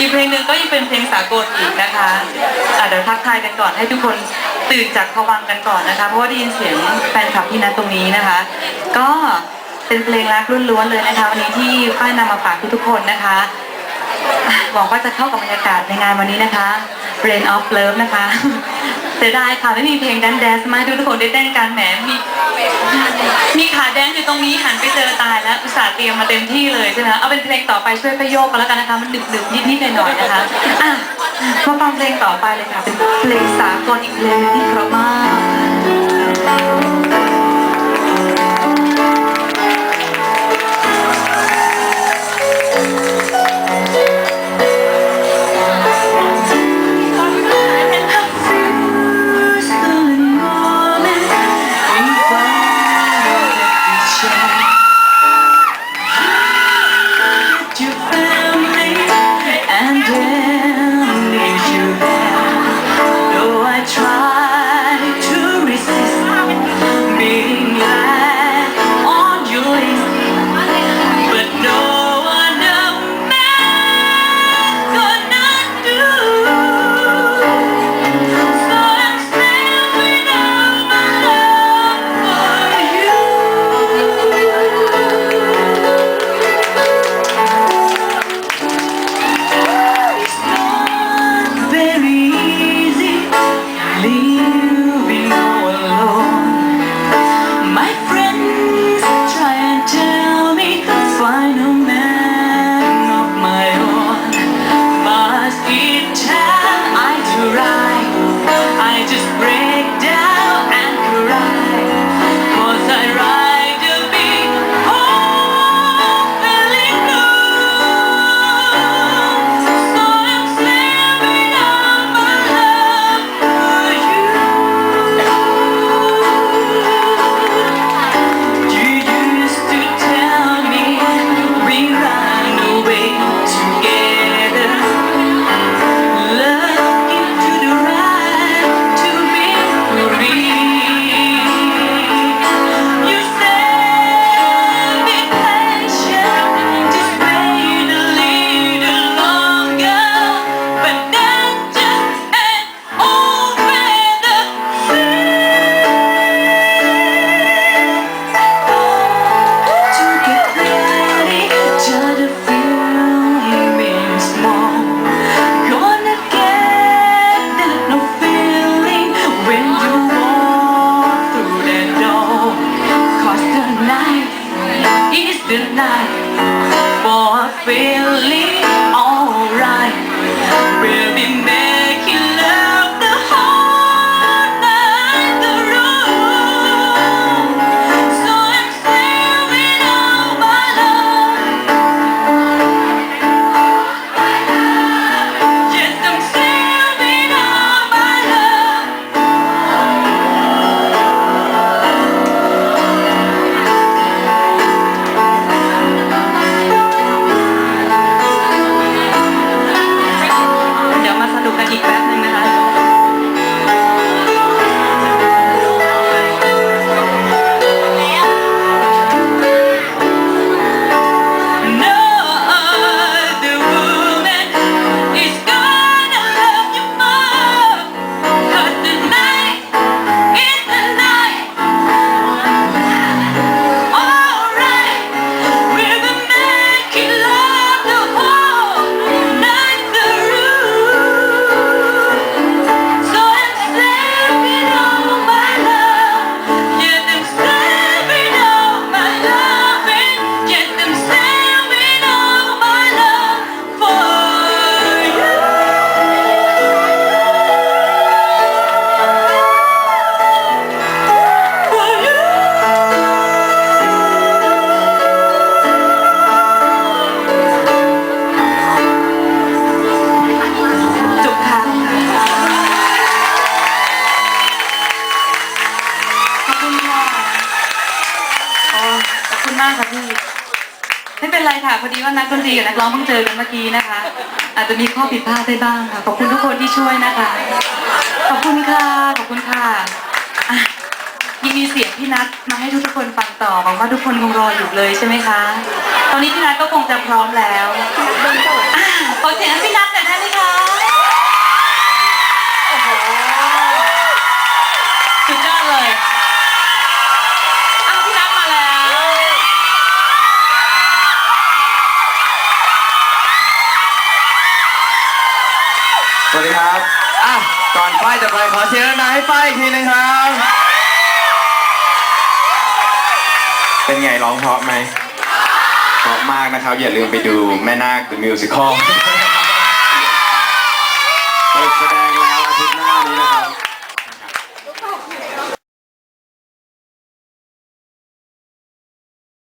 อีกเพลงหนึ่งก็ยังเป็นเพลงสากลอีกนะคะอะเดี๋ยวทักทายกันก่อนให้ทุกคนตื่นจากภวังค์กันก่อนนะคะ เพราะว่าได้ยินเสียงแฟนคลับพี่นัทตรงนี้นะคะ ก็เป็นเพลงรักล้วนๆเลยนะคะ วันนี้ที่ป้ายนำมาฝากทุกๆคนนะคะ หวังว่าจะเข้ากับบรรยากาศในงานวันนี้นะคะ Brain of Love นะคะเสียดายค่ะไม่มีเพลงแดนแดนมาให้ทุกคนได้เต้นกันแหมมีมีขาแดนอยู่ตรงนี้หันไปเจอตายแล้วอุตส่าห์เตรียมมาเต็มที่เลยใช่ไหมเอาเป็นเพลงต่อไปช่วยพโยกกันแล้วกันนะคะ มันดึกดึกนิดนิดหน่อยๆนะคะอะมาฟังเพลงต่อไปเลยค่ะเป็นเพลงสากลอีกเพลงหนึ่งที่เพราะมาก really มากค่ะพี่ไม่เป็นไรค่ะพอดีว่านักดนตรีกับนักร้องเพิ่งเจอกันเมื่อกี้นะคะ อาจจะมีข้อผิดพลาดได้บ้างค่ะขอบคุณทุกคนที่ช่วยนะคะ ขอบคุณค่ะขอบคุณค่ะอะยังมีเสียงพี่นัทมาให้ทุกๆคนฟังต่อหวังว่าทุกคนคงรออยู่เลยใช่ไหมคะ ตอนนี้พี่นัทก็คงจะพร้อมแล้วอ่าขอเสียงให้พี่นัทหน่อย ก่อนป้ายจะไปขอเสียงหนาให้ป้ายอีกทีนึงครับ เป็นไงร้องเพราะไหมเพราะมากนะครับ อย่าลืมไปดูแม่นาค The Musical